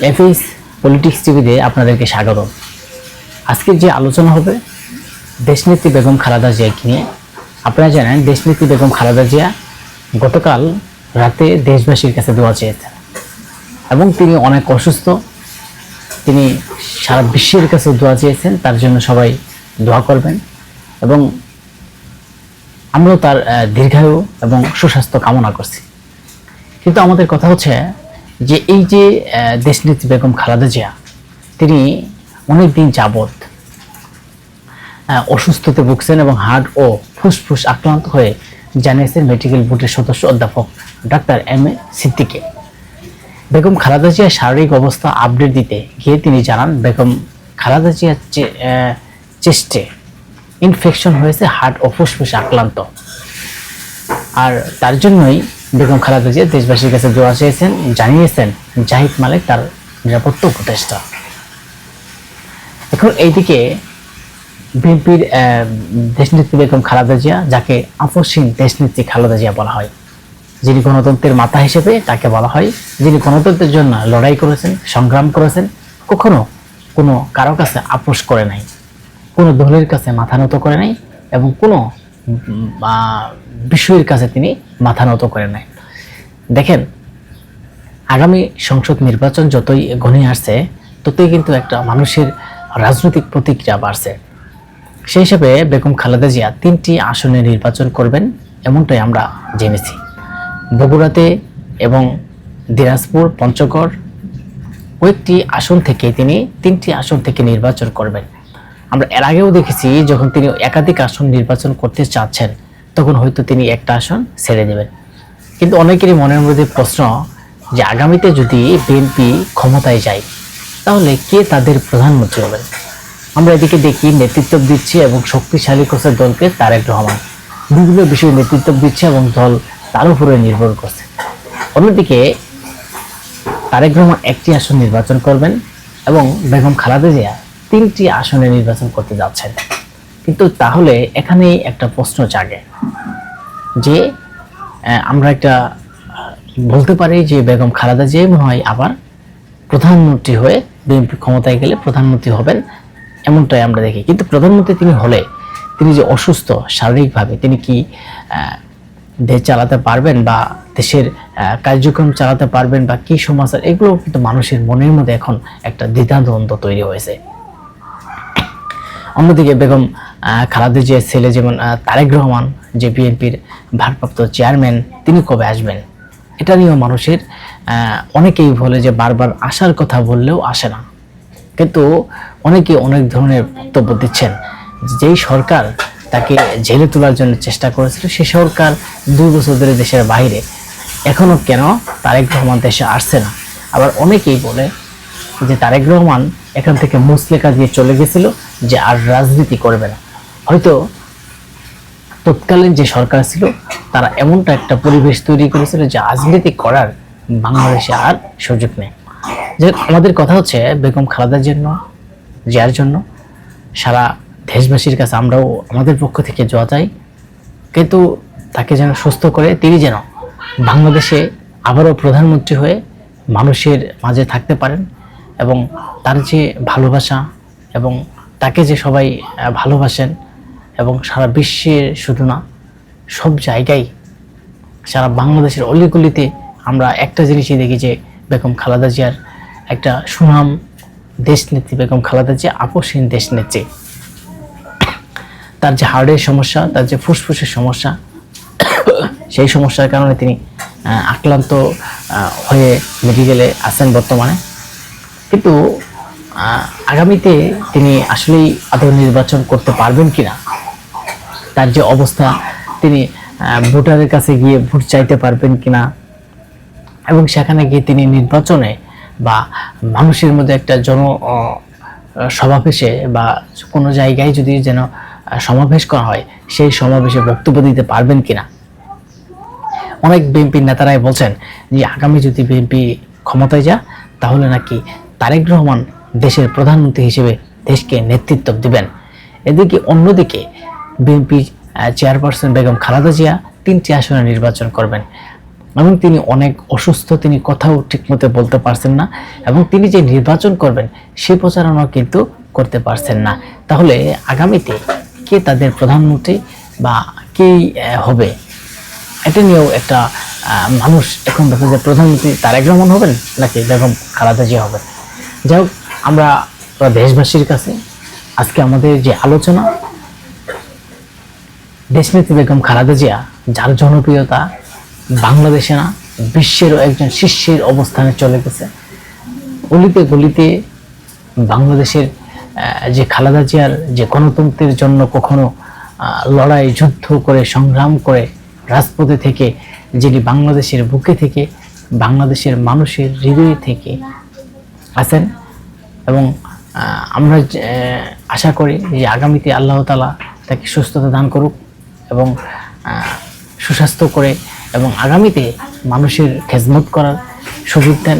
FS politics টিভিতে আপনাদেরকে স্বাগত আজকের যে আলোচনা হবে, দেশনেত্রী বেগম খালেদা জিয়াকে নিয়ে। আপনারা জানেন, দেশনেত্রী বেগম খালেদা জিয়া গতকাল রাতে দেশবাসীর কাছে দোয়া চেয়েছেন। এবং তিনি অনেক অসুস্থ। তিনি সারা বিশ্বের কাছে দোয়া চেয়েছেন, তার জন্য সবাই দোয়া করবেন। এবং আমরাও তার দীর্ঘায়ু এবং সুস্বাস্থ্য কামনা করছি। কিন্তু আমাদের কথা হচ্ছে যে এই যে দেশনেত্রী বেগম খালেদা জিয়া তিনি অনেক দিন যাবৎ আহ, অসুস্থতে ভুগছেন এবং হার্ট ও ফুসফুস আক্রান্ত হয়ে জানিয়েছেন মেডিকেল বোর্ডের সদস্য অধ্যাপক ডাক্তার এম এ সিদ্দিকে। বেগম খালেদা জিয়ার শারীরিক অবস্থা আপডেট দিতে গিয়ে তিনি জানান বেগম খালেদা জিয়ার চেস্টে ইনফেকশন হয়েছে হার্ট ও ফুসফুস আক্রান্ত। আর তার জন্যই বেগম খালেদা জিয়া দেশবাসীর কাছে দোয়া চেয়েছেন, জানিয়েছেন, জাহিদ মালিক তার নিরাপত্তা উপদেষ্টা। এখন এইদিকে বিএনপির দেশনেত্রী বেগম খালেদা জিয়া, যাকে আপসহীন দেশনেত্রী খালেদা জিয়া বলা হয়, যিনি গণতন্ত্রের মাথা হিসেবে তাকে বলা হয়, যিনি গণতন্ত্রের জন্য লড়াই করেছেন, সংগ্রাম করেছেন, কখনো কোনো কারও কাছে আপোষ করে নাই, কোনো দলের কাছে মাথা নত করে নাই, এবং কোনো বিষয়ের কাছে তিনি মাথা নত করে নাই। দেখেন, আগামী সংসদ নির্বাচন যতই ঘনিয়ে আসছে, ততই কিন্তু একটা মানুষের রাজনৈতিক প্রতিক্রিয়া বাড়ছে। সেই হিসেবে বেগম খালেদা জিয়া তিনটি আসনে নির্বাচন করবেন এমনটাই আমরা জেনেছি। বগুড়াতে এবং দিনাজপুর, পঞ্চগড়, কয়েকটি আসন থেকে তিনি তিনটি আসন থেকে নির্বাচন করবেন। আমরা এর আগেও দেখেছি যখন তিনি একাধিক আসন নির্বাচন করতে চাচ্ছেন, তখন হয়তো তিনি একটা আসন ছেড়ে দেবেন। কিন্তু অনেকেরই মনের মধ্যে প্রশ্ন যে আগামীতে যদি বিএনপি ক্ষমতায় যায়, তাহলে কে তাদের প্রধানমন্ত্রী হবেন? আমরা এদিকে দেখি নেতৃত্ব দিচ্ছে এবং শক্তিশালী করছে দলকে তারেক রহমান। বিভিন্ন বিষয়ে নেতৃত্ব দিচ্ছে এবং দল তার উপরে নির্ভর করছে। অন্যদিকে তারেক রহমান একটি আসন নির্বাচন করবেন এবং বেগম খালেদা জিয়া তিনটি আসনে নির্বাচন করতে যাচ্ছেন। কিন্তু তাহলে এখানেই একটা প্রশ্ন জাগে যে আমরা একটা বলতে পারি যে বেগম খালেদা জিয়া মনে হয় আবার প্রধানমন্ত্রী হয়ে বিএনপি ক্ষমতায় গেলে প্রধানমন্ত্রী হবেন এমনটাই আমরা দেখি। কিন্তু প্রধানমন্ত্রী তিনি হলে, তিনি যে অসুস্থ শারীরিকভাবে, তিনি কি দেশ চালাতে পারবেন বা দেশের কার্যক্রম চালাতে পারবেন বা কি সমাচার, এগুলো কিন্তু মানুষের মনের মধ্যে এখন একটা দ্বিধাদ্বন্দ্ব তৈরি হয়েছে। অন্যদিকে বেগম আহ, খালেদা জিয়ার ছেলে যেমন তারেক রহমান যে বিএনপির ভারপ্রাপ্ত চেয়ারম্যান তিনি কবে আসবেন? এটা নিয়েও মানুষের অনেকেই বলে যে বারবার আসার কথা বললেও আসে না। কিন্তু অনেকে অনেক ধরনের বক্তব্য দিচ্ছেন যেই সরকার তাকে জেলে তোলার জন্য চেষ্টা করেছিল সে সরকার দুই বছর ধরে দেশের বাইরে। এখনও কেন তারেক রহমান দেশে আসছে না? আবার অনেকেই বলে যে তারেক রহমান এখান থেকে মুসলেখা দিয়ে চলে গেছিল যে আর রাজনীতি করবে না। হয়তো তৎকালীন যে সরকার ছিল, তারা এমনটা একটা পরিবেশ তৈরি করেছিল যে রাজনীতি করার বাংলাদেশে আর সুযোগ নেই। যে আমাদের কথা হচ্ছে বেগম খালাদার জন্য যার জন্য। সারা দেশবাসীর কাছে আমরাও আমাদের পক্ষ থেকে যাওয়া চাই। কিন্তু তাকে যেন সুস্থ করে, তিনি যেন বাংলাদেশে আবারও প্রধানমন্ত্রী হয়ে মানুষের মাঝে থাকতে পারেন। এবং তার যে ভালোবাসা এবং তাকে যে সবাই ভালোবাসেন এবং সারা বিশ্বে শুধু না, সব জায়গায় সারা বাংলাদেশের অলিগলিতে আমরা একটা জিনিসই দেখি যে বেগম খালেদা জিয়ার একটা সুনাম দেশ দেশনেত্রী বেগম খালেদা জিয়া আপসহীন দেশনেত্রী। তার যে হার্টের সমস্যা, তার যে ফুসফুসের সমস্যা, সেই সমস্যার কারণে তিনি আক্রান্ত হয়ে মেডিকেলে আছেন বর্তমানে। কিন্তু আগামীতে তিনি আসলেই আদৌ নির্বাচন করতে পারবেন কিনা? তার যে অবস্থা, তিনি ভোটারের কাছে গিয়ে ভোট চাইতে পারবেন কিনা? এবং সেখানে গিয়ে তিনি নির্বাচনে বা মানুষের মধ্যে একটা জন সমাবেশে বা কোনো জায়গায় যদি যেন সমাবেশ করা হয়, সেই সমাবেশে বক্তব্য দিতে পারবেন কিনা? অনেক বিএনপির নেতারাই বলছেন যে, আগামী যদি বিএনপি ক্ষমতায় যা তাহলে নাকি তারেক রহমান দেশের প্রধানমন্ত্রী হিসেবে দেশকে নেতৃত্ব দিবেন। এদিকে অন্যদিকে বিএনপি চেয়ারপারসন বেগম খালেদা জিয়া তিনটি আসনে নির্বাচন করবেন এবং তিনি অনেক অসুস্থ, তিনি কথাও ঠিকমতো বলতে পারছেন না এবং তিনি যে নির্বাচন করবেন সে প্রচারণা কিন্তু করতে পারছেন না। তাহলে আগামীতে কে তাদের প্রধানমন্ত্রী বা কে হবে? এটা নিয়েও একটা মানুষ এখন দেখা যায় প্রধানমন্ত্রী তারেক রহমান হবেন নাকি বেগম খালেদা জিয়া হবেন? যাই হোক, আমরা দেশবাসীর কাছে আজকে আমাদের যে আলোচনা, দেশনেত্রী বেগম খালেদা জিয়া, যার জনপ্রিয়তা বাংলাদেশে না, বিশ্বেরও একজন শীর্ষের অবস্থানে চলে গেছে। গলিতে গলিতে বাংলাদেশের যে খালেদা জিয়ার যে গণতন্ত্রের জন্য কখনো লড়াই, যুদ্ধ করে, সংগ্রাম করে, রাজপথে থেকে, যিনি বাংলাদেশের বুকে থেকে, বাংলাদেশের মানুষের হৃদয় থেকে আছেন এবং আমরা আশা করি যে আগামীতে আল্লাহ তালা তাকে সুস্থতা দান করুক এবং সুস্বাস্থ্য করে এবং আগামীতে মানুষের খেজমত করার সুযোগ দেন।